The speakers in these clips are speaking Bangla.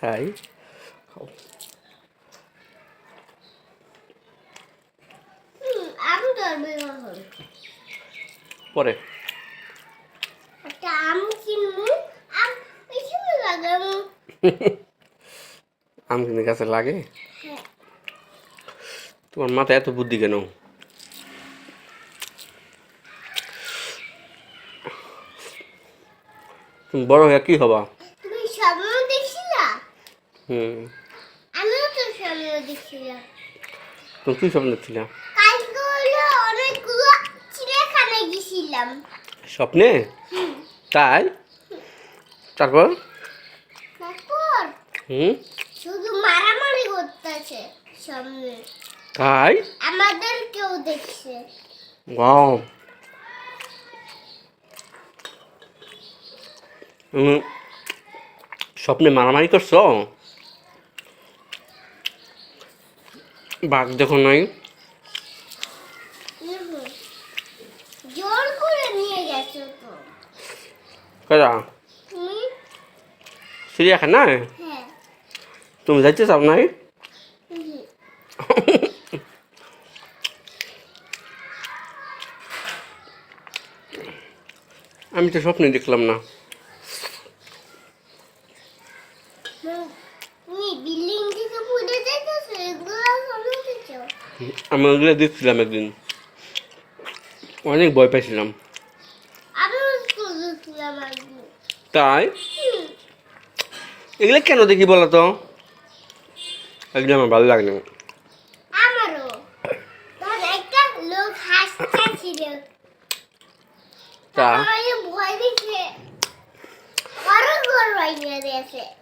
তাই? পরে। আম কিন্তু গাছে লাগে? হ্যাঁ। তোমার মাথায় এত বুদ্ধি কেন? তুমি বড় হয়ে কি হবা? তুমি স্বপ্ন দেখছিলা? হুম। আমিও তো স্বপ্ন দেখছিলাম। তুমি কি স্বপ্ন দেখছিলা? কালকে হলো অনেকগুলো চিড়িয়াখানায় গেছিলাম। স্বপ্নে? তাই? তারপর? তারপর? হুম। শুধু মারামারি করতেছে সামনে তাই? আমাদের কেউ দেখছে। ওয়াও। স্বপ্নে মারামারি করছ? বাঘ দেখো নাই। করে নিয়ে গেছো তো। কেডা তুমি? চিড়িয়াখানা হ্যাঁ। তুমি যাইতে চাও নাই? আমি তো স্বপ্নে দেখলাম না হুম। তুমি বিল্ডিং থেকে পড়ে যাইতেছো এগুলো শোনো দেখছ আমি ওগুলো দেখছিলাম একদিন। অনেক ভয় পাইছিলাম। তাই? এগুলো কেন দেখি বলো তো? একদম আমার ভালো লাগে না। তা? ভয়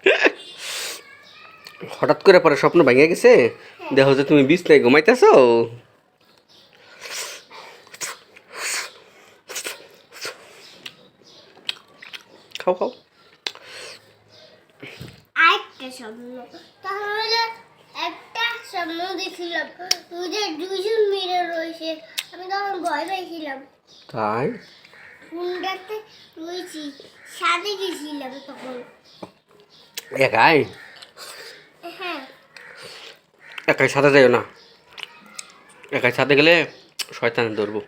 হঠাৎ করে পরে স্বপ্ন ভেঙে গেছে? দেখো যে তুমি বিছনায় ঘুমাইতেছো। খাও খাও। আরেকটা স্বপ্ন। তাহলে একটা স্বপ্ন দেখছিলাম তুই দুজন মিলে রয়েছে। আমি তখন ভয় তাই? ফোনটাতে রয়েছি। সাথে গেছিলাম তখন। একাই? একাই সাথে যাইও না। একাই সাথে গেলে শয়তানে ধরবো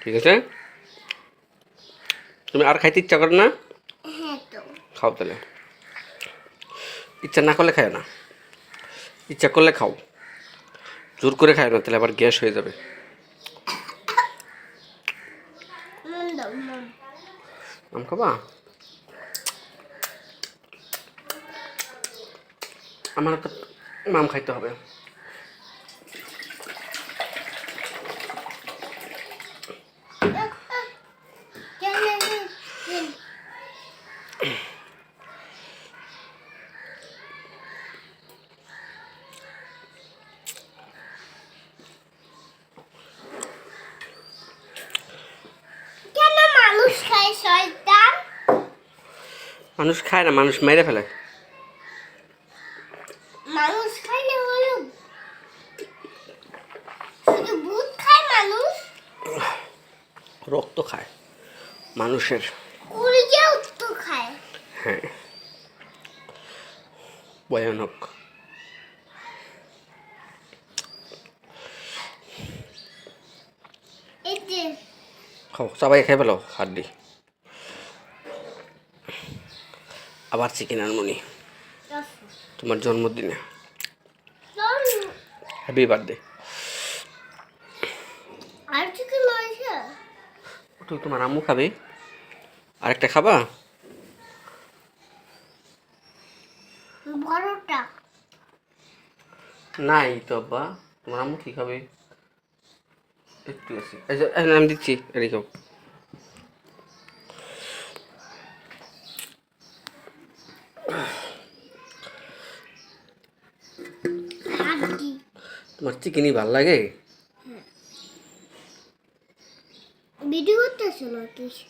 ঠিক আছে? তুমি আর খাইতে ইচ্ছা করে না? হ্যাঁ খাও তাহলে। ইচ্ছা না করলে খাও না। ইচ্ছা করলে খাও। জোর করে খায় না তাহলে আবার গ্যাস হয়ে যাবে। আম খাবা? আমার তো মাম খাইতে হবে। মানুষ খায় না মানুষ মেরে ফেলে। রক্ত খায়। মানুষের খায়। হ্যাঁ। ভয়ানক। খাও সবাই খাই পেল হাড্ডি আবার চিকেন আনমনি। তোমার জন্মদিনে। হ্যাপি বার্থডে আর চিকেন ওটা তোমার আম্মু খাবে। আরেকটা খাবা? বড়টা নাই তো আব্বা তোমার আম্মু কি খাবে? একটু আছে। আমি দিচ্ছি। হাড্ডি তোমার চিকেনই ভালো লাগে? 吃了这些